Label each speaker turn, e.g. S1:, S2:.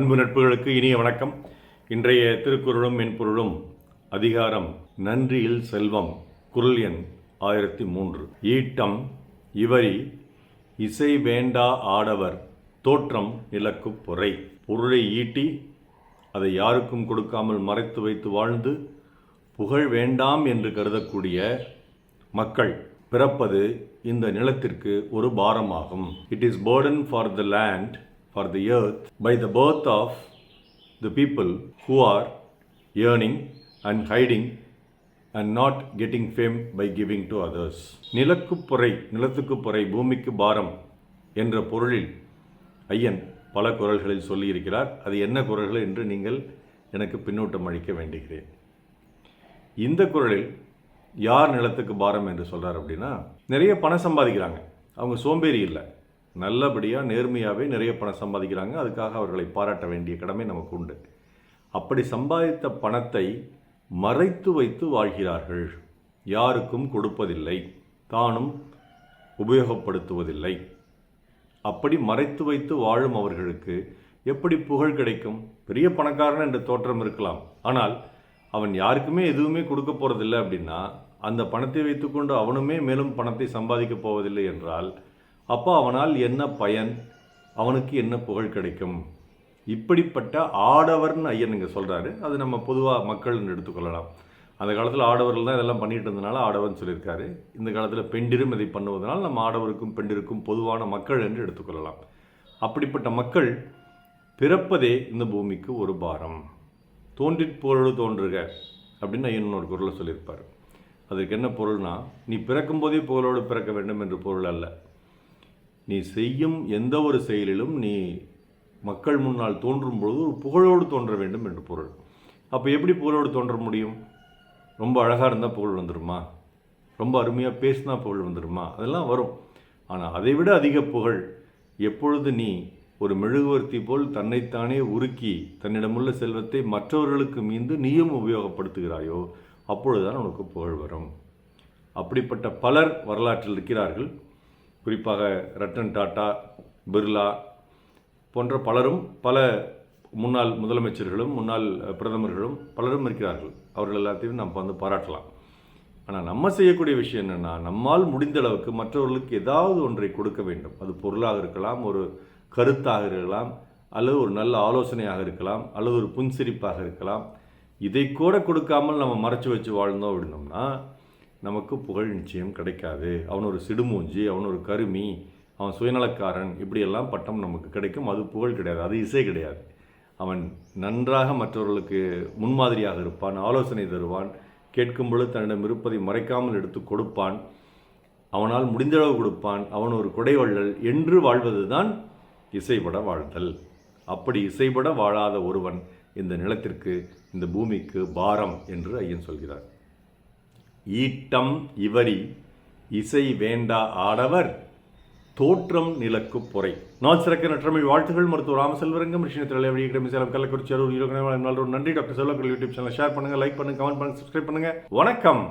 S1: அன்பு நட்புகளுக்கு இனிய வணக்கம். இன்றைய திருக்குறளும் மென்பொருளும் அதிகாரம் நன்றியில் செல்வம் குரல் எண் ஆயிரத்தி மூன்று. ஈட்டம் இவரி இசை வேண்டா ஆடவர் தோற்றம் இலக்கு பொறை. பொருளை ஈட்டி அதை யாருக்கும் கொடுக்காமல் மறைத்து வைத்து வாழ்ந்து புகழ் வேண்டாம் என்று கருதக்கூடிய மக்கள் பிறப்பது இந்த நிலத்திற்கு ஒரு பாரமாகும். It is burden for the land for the earth by the birth of the people who are earning and hiding and not getting fame by giving to others நிலக்கு பொறை நிலத்துக்கு பொறை பூமிக்கு பாரம் என்ற பொருளில் ஐயன் பல குரல்களில் சொல்லியிருக்கிறார். அது என்ன குரல்கள் என்று நீங்கள் எனக்கு பின்னூட்டம் அளிக்க வேண்டுகிறேன். இந்த குரலில் யார் நிலத்துக்கு பாரம் என்று சொல்கிறார் அப்படின்னா நிறைய பணம் சம்பாதிக்கிறாங்க. அவங்க சோம்பேறி இல்லை. நல்லபடியாக நேர்மையாகவே நிறைய பணம் சம்பாதிக்கிறாங்க. அதுக்காக அவர்களை பாராட்ட வேண்டிய கடமை நமக்கு உண்டு. அப்படி சம்பாதித்த பணத்தை மறைத்து வைத்து வாழ்கிறார்கள். யாருக்கும் கொடுப்பதில்லை. தானும் உபயோகப்படுத்துவதில்லை. அப்படி மறைத்து வைத்து வாழும் அவர்களுக்கு எப்படி புகழ் கிடைக்கும்? பெரிய பணக்காரன் என்ற தோற்றம் இருக்கலாம். ஆனால் அவன் யாருக்குமே எதுவுமே கொடுக்க போகிறதில்லை அப்படின்னா அந்த பணத்தை வைத்துக்கொண்டு அவனுமே மேலும் பணத்தை சம்பாதிக்கப் போவதில்லை என்றால் அப்போ அவனால் என்ன பயன்? அவனுக்கு என்ன புகழ் கிடைக்கும்? இப்படிப்பட்ட ஆடவர்னு ஐயன் இங்கே சொல்கிறாரு அது நம்ம பொதுவாக மக்கள்னு எடுத்துக்கொள்ளலாம். அந்த காலத்தில் ஆடவர்கள் தான் இதெல்லாம் பண்ணிட்டு இருந்தனால ஆடவர்னு சொல்லியிருக்காரு. இந்த காலத்தில் பெண்டிரும் இதை பண்ணுவதனால் நம்ம ஆடவருக்கும் பெண்டிருக்கும் பொதுவான மக்கள் என்று எடுத்துக்கொள்ளலாம். அப்படிப்பட்ட மக்கள் பிறப்பதே இந்த பூமிக்கு ஒரு பாரம். தோன்றிற் பொருள் தோன்றுக அப்படின்னு ஐயன் ஒரு குரலை சொல்லியிருப்பார். அதற்கு என்ன பொருள்னா நீ பிறக்கும்போதே புகழோடு பிறக்க வேண்டும் என்று பொருள் அல்ல. நீ செய்யும் எந்த ஒரு செயலிலும் நீ மக்கள் முன்னால் தோன்றும் பொழுது ஒரு புகழோடு தோன்ற வேண்டும் என்று பொருள். அப்போ எப்படி புகழோடு தோன்ற முடியும்? ரொம்ப அழகாக இருந்தால் புகழ் வந்துடுமா ரொம்ப அருமையாக பேசினா புகழ் வந்துடுமா அதெல்லாம் வரும். ஆனால் அதை விட அதிக புகழ் எப்பொழுது நீ ஒரு மெழுகுவர்த்தி போல் தன்னைத்தானே உருக்கி தன்னிடமுள்ள செல்வத்தை மற்றவர்களுக்கு மீந்து நீயும் உபயோகப்படுத்துகிறாயோ அப்பொழுதுதான் உனக்கு புகழ் வரும். அப்படிப்பட்ட பலர் வரலாற்றில் இருக்கிறார்கள். குறிப்பாக ரத்தன் டாட்டா பிர்லா போன்ற பலரும் பல முன்னாள் முதலமைச்சர்களும் முன்னாள் பிரதமர்களும் பலரும் இருக்கிறார்கள். அவர்கள் எல்லாத்தையும் நம்ம வந்து பாராட்டலாம். ஆனால் நம்ம செய்யக்கூடிய விஷயம் என்னென்னா நம்மால் முடிந்த அளவுக்கு மற்றவர்களுக்கு ஏதாவது ஒன்றை கொடுக்க வேண்டும். அது பொருளாக இருக்கலாம் ஒரு கருத்தாக இருக்கலாம் அல்லது ஒரு நல்ல ஆலோசனையாக இருக்கலாம் அல்லது ஒரு புன்சிரிப்பாக இருக்கலாம். இதை கூட கொடுக்காமல் நம்ம மறைச்சு வச்சு வாழ்ந்தோம் அப்படின்னோம்னா நமக்கு புகழ் நிச்சயம் கிடைக்காது. அவன் ஒரு சிடுமூஞ்சி அவன் ஒரு கருமி அவன் சுயநலக்காரன் இப்படியெல்லாம் பட்டம் நமக்கு கிடைக்கும். அது புகழ் கிடையாது அது இசை கிடையாது. அவன் நன்றாக மற்றவர்களுக்கு முன்மாதிரியாக இருப்பான் ஆலோசனை தருவான் கேட்கும் பொழுது தன்னிடம் இருப்பதை மறைக்காமல் எடுத்து கொடுப்பான் அவனால் முடிந்தளவு கொடுப்பான் அவன் ஒரு குடைவள்ளல் என்று வாழ்வதுதான் இசைபட வாழ்தல். அப்படி இசைபட வாழாத ஒருவன் இந்த நிலத்திற்கு இந்த பூமிக்கு பாரம் என்று ஐயன் சொல்கிறார். ஈட்டம் இவரி இசை வேண்டா ஆடவர் தோற்றம் நிலக்கு பொறை. நாள் சிறக்க நற்றமிழ் வாழ்த்துகள் மருத்துவ ராமசெல்வரங்கம் ரிஷின திரளை சேலம் கள்ளக்குறிச்சி அருள் நன்றி doctor Selvakkal YouTube channel. Share பண்ணுங்க லைக் பண்ணுங்க கமெண்ட் பண்ணுங்க சப்ஸ்கிரைப் பண்ணுங்க. வணக்கம்!